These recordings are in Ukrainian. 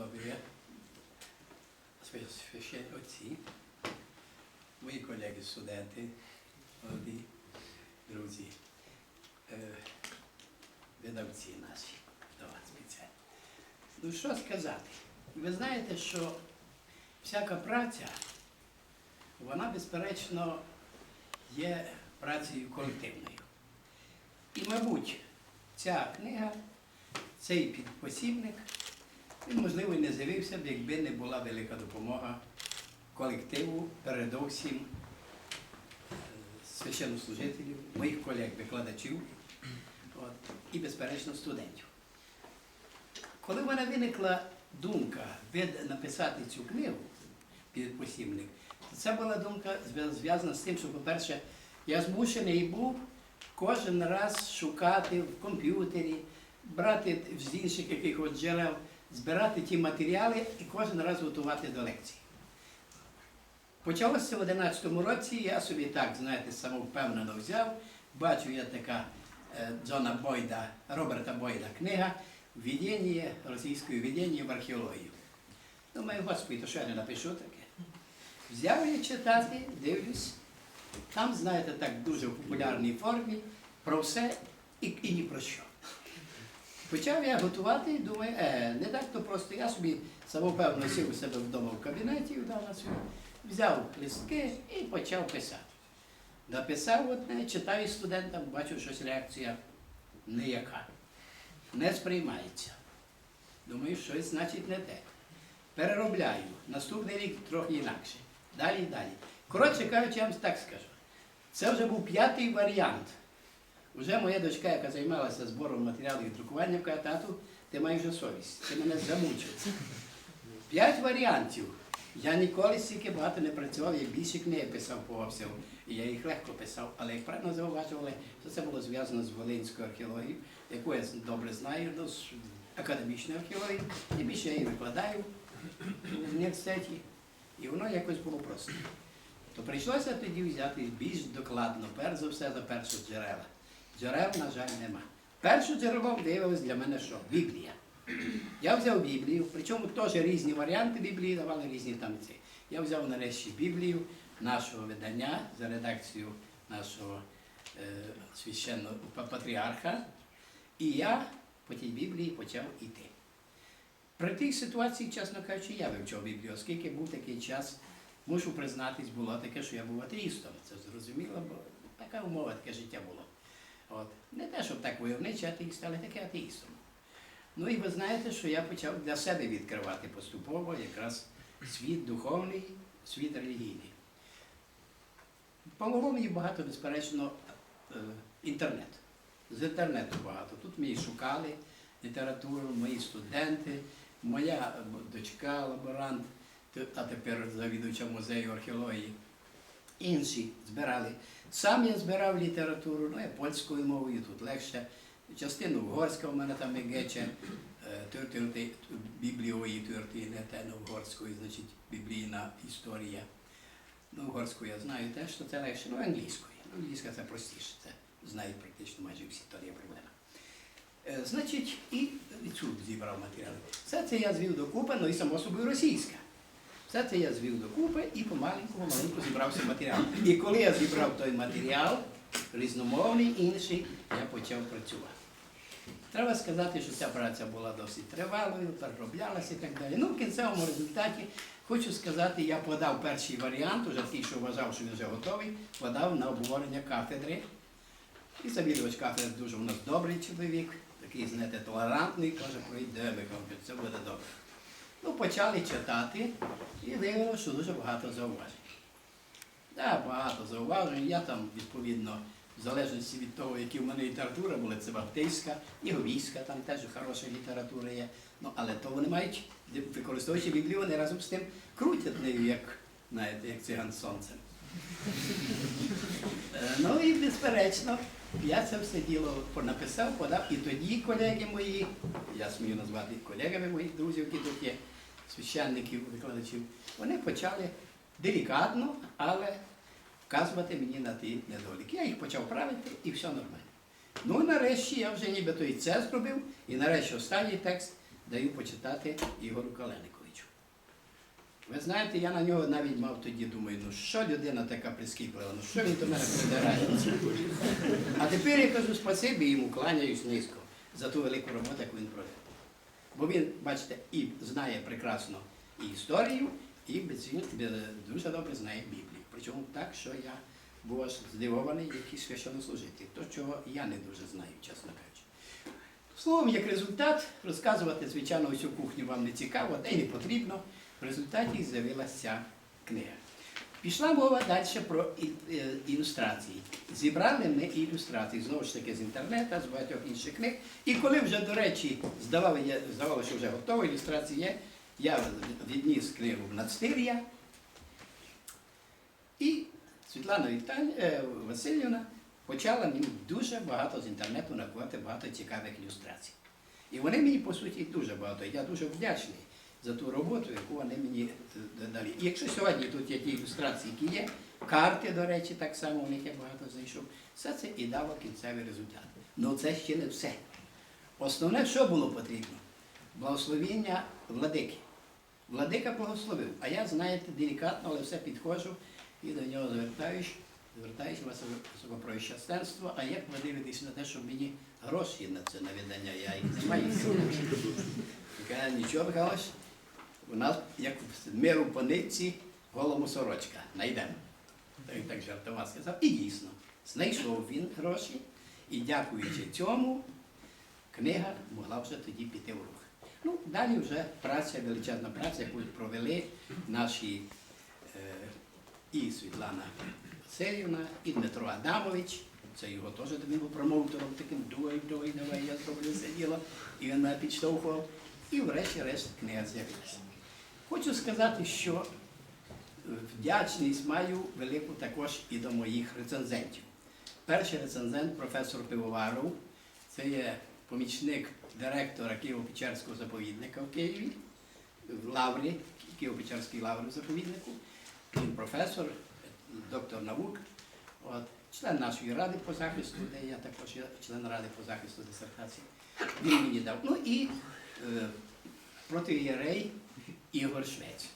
сподобає священні отці, мої колеги студенти, молоді друзі, видавці наші до вас спеціально. Ну що сказати? Ви знаєте, що всяка праця, вона безперечно є працею колективною. І, мабуть, ця книга, цей підпосібник, він, можливо, і не з'явився б, якби не була велика допомога колективу, передовсім е, священнослужителів, моїх колег-викладачів і, безперечно, студентів. Коли в мене виникла думка написати цю книгу, підпосібник, то це була думка зв'язана з тим, що, по-перше, я змушений був кожен раз шукати в комп'ютері, брати з інших якихось джерел, збирати ті матеріали і кожен раз готувати до лекції. Почалося в 11-му році, я собі так, знаєте, самовпевнено взяв. Бачу я така е, Джона Бойда, Роберта Бойда книга «Введення російської введення в археологію. Думаю, господи, то що я не напишу таке? Взяв я читати, дивлюсь. Там, знаєте, так дуже в популярній формі про все і, і ні про що. Почав я готувати і думаю, е, не так то просто. Я собі самопевно сів у себе вдома в кабінеті, взяв листки і почав писати. Написав одне, читаю студентам, бачу, щось реакція ніяка. Не сприймається. Думаю, щось значить не те. Переробляю. Наступний рік трохи інакше. Далі далі. Коротше кажучи, я вам так скажу. Це вже був п'ятий варіант. Уже моя дочка, яка займалася збором матеріалів і друкуванням, каже, тату, ти маєш вже совість, ти мене замучив. П'ять варіантів. Я ніколи стільки багато не працював, я більше книги писав по обсягу. І я їх легко писав, але як правильно зауважували, що це було зв'язано з Волинською археологією, яку я добре знаю, ну, з академічною археологією, і більше я її викладаю в університеті. І воно якось було просто. То прийшлося тоді взяти більш докладно, перш за все, за перше джерела. Джерел, на жаль, нема. Перше джерело виявилось для мене що? Біблія. Я взяв Біблію, причому теж різні варіанти Біблії давали різні там ці. Я взяв нарешті Біблію нашого видання за редакцією нашого е, священного патріарха, і я по тій Біблії почав іти. При тій ситуації, чесно кажучи, я вивчав Біблію, оскільки був такий час, мушу признатись, було таке, що я був атеїстом. Це зрозуміло, бо така умова, таке життя було. От. Не те, щоб так войовничий атеїст, але таке атеїстом. Ну і ви знаєте, що я почав для себе відкривати поступово якраз світ духовний, світ релігійний. Помогло мені багато, безперечно, е, інтернет. З інтернету багато. Тут мені шукали літературу, мої студенти, моя дочка, лаборант, а тепер завідувача музею археології. Інші збирали. Сам я збирав літературу, ну я польською мовою, тут легше. Частину угорська в мене там є гече, тюрти, бібліої тюрти, не те на значить біблійна історія. Ну, угорську я знаю теж, що це легше, ну англійською. Ну, Англійська це простіше, це знають практично майже всі, то є проблема. Е, Значить, і цю зібрав матеріали. Все це я звів докупи, ну і само собою російська. Все це я звів докупи і помаленьку, помаленьку зібрався матеріал. І коли я зібрав той матеріал, різномовний, інший, я почав працювати. Треба сказати, що ця праця була досить тривалою, перероблялася і так далі. Ну, в кінцевому результаті хочу сказати, я подав перший варіант, уже ті, що вважав, що він вже готовий, подав на обговорення кафедри. І завідувач кафедри дуже у нас добрий чоловік, такий, знаєте, толерантний, каже, пройдемо, це буде добре. Ну, почали читати і виявилося, що дуже багато зауважень. Так, багато зауважень. Я там, відповідно, в залежності від того, які в мене література була, це баптистська, іговійська, там теж хороша література є. Ну, але то вони мають, використовуючи Біблію, вони разом з тим крутять нею, як, знаєте, як циган сонцем. Е, Ну і безперечно, я це все діло написав, подав, і тоді колеги мої, я смію назвати колегами моїх друзів, які тут є, священників, викладачів, вони почали делікатно, але вказувати мені на ті недоліки. Я їх почав правити і все нормально. Ну, нарешті я вже нібито і це зробив, і нарешті останній текст даю почитати Ігору Калениковичу. Ви знаєте, я на нього навіть мав тоді думаю, ну що людина така прискіплива, ну що він до мене придирається. А тепер я кажу спасибі йому, кланяюсь низько за ту велику роботу, яку він провів. Бо він, бачите, і знає прекрасно і історію, і без- дуже добре знає Біблію. Причому так, що я був аж здивований, який священнослужитель, то чого я не дуже знаю, чесно кажучи. Словом, як результат, розказувати, звичайно, всю кухню вам не цікаво, та й не потрібно. В результаті з'явилася ця книга. Пішла мова далі про е, ілюстрації. Зібрали ми ілюстрації, знову ж таки, з інтернету, з багатьох інших книг. І коли вже, до речі, здавалося, що вже готова ілюстрація є, я відніс книгу в Нацтир'я. І Світлана е, Васильівна почала мені дуже багато з інтернету накувати багато цікавих ілюстрацій. І вони мені, по суті, дуже багато. Я дуже вдячний за ту роботу, яку вони мені дали. І якщо сьогодні тут є ті ілюстрації, які є, карти, до речі, так само у них я багато знайшов, все це і дало кінцевий результат. Ну це ще не все. Основне, що було потрібно? Благословіння владики. Владика благословив, а я, знаєте, делікатно, але все підходжу і до нього звертаюсь, звертаюсь вас про щастенство, а як ви дивитесь на те, щоб мені гроші на це на видання, я їх не маю. Нічого, Михайлович, у нас, як в миру по голому сорочка, найдемо. Так, він так жартома сказав. І дійсно, знайшов він гроші, і дякуючи цьому, книга могла вже тоді піти в рух. Ну, далі вже праця, величезна праця, яку провели наші е, і Світлана Васильівна, і Дмитро Адамович. Це його теж він був промоутером таким дуй, дуй, давай, я зроблю це діло. І він мене підштовхував. І врешті-решт книга з'явилася. Хочу сказати, що вдячність маю велику також і до моїх рецензентів. Перший рецензент професор Пивоваров, це є помічник директора Києво-Печерського заповідника в Києві, в Лаврі, Києво-Печерській лаврі в заповіднику. Він професор, доктор наук, от, член нашої ради по захисту, де я також є член ради по захисту дисертації. Він мені дав. Ну і е, протиєрей Ігор Швець,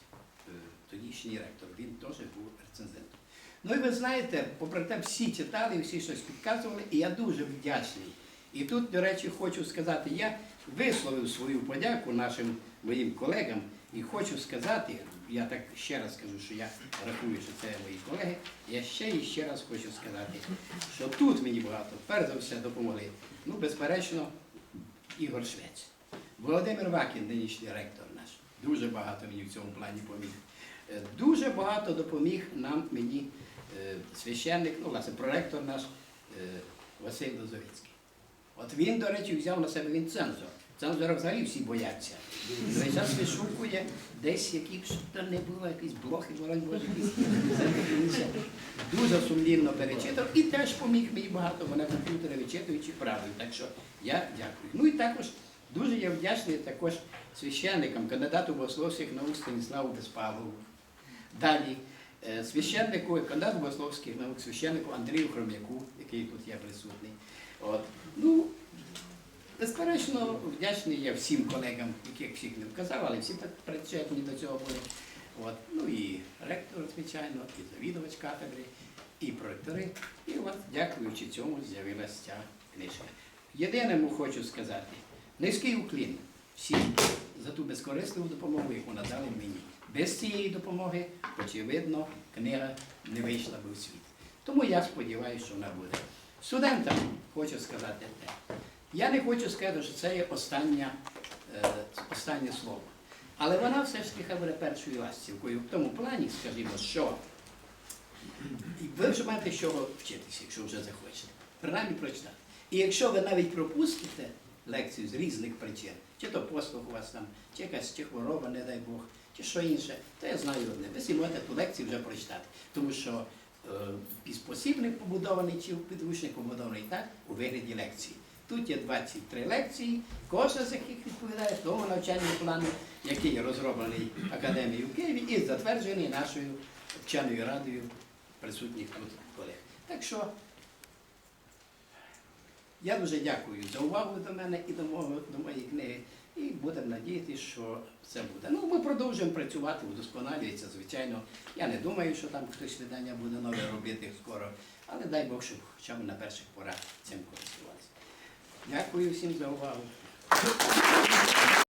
е, тодішній ректор, він теж був рецензентом. Ну і ви знаєте, попри те, всі читали, всі щось підказували, і я дуже вдячний. І тут, до речі, хочу сказати, я висловив свою подяку нашим моїм колегам і хочу сказати, я так ще раз скажу, що я рахую, що це мої колеги. Я ще і ще раз хочу сказати, що тут мені багато, перш за все, допомогли. Ну, безперечно, Ігор Швець. Володимир Вакін, нинішній ректор дуже багато мені в цьому плані поміг. Е, Дуже багато допоміг нам мені е, священник, ну, власне, проректор наш е, Василь Лозовицький. От він, до речі, взяв на себе він цензор. Цензора взагалі всі бояться. Весь час вишукує десь які б там не було, якісь блохи, боронь Боже, якісь. Дуже сумлінно перечитав і теж поміг мені багато, мене комп'ютери вичитуючи правильно. Так що я дякую. Ну і також дуже я вдячний також священникам, кандидату богословських наук Станіславу Безпалову. Далі е, священнику, кандидату богословських наук, священнику Андрію Хром'яку, який тут є присутній. От. Ну, безперечно, вдячний я всім колегам, яких всіх не вказав, але всі причетні до цього були. От. Ну і ректор, звичайно, і завідувач кафедри, і проректори. І от, дякуючи цьому, з'явилася ця книжка. Єдиному хочу сказати, низький уклін всім за ту безкорисливу допомогу, яку надали мені. Без цієї допомоги, очевидно, книга не вийшла би в світ. Тому я сподіваюся, що вона буде. Студентам хочу сказати те. Я не хочу сказати, що це є остання, е, останнє слово. Але вона все ж таки буде першою ластівкою в тому плані, скажімо, що ви вже маєте з чого вчитися, якщо вже захочете. Принаймні прочитати. І якщо ви навіть пропустите лекцію з різних причин, чи то послуг у вас там, чи якась чи хвороба, не дай Бог, чи що інше, то я знаю одне. Ви зможете ту лекцію вже прочитати. Тому що е, піспосібник побудований чи підручник побудований так у вигляді лекції. Тут є 23 лекції, кожна з яких відповідає тому навчальному плану, який розроблений Академією Києві і затверджений нашою вченою радою присутніх тут колег. Так що я дуже дякую за увагу до мене і до, мого, до моєї книги. І будемо надіятися, що це буде. Ну, ми продовжуємо працювати, удосконалюється, звичайно. Я не думаю, що там хтось видання буде нове робити скоро, але дай Бог, щоб хоча б на перших порах цим користуватися. Дякую всім за увагу.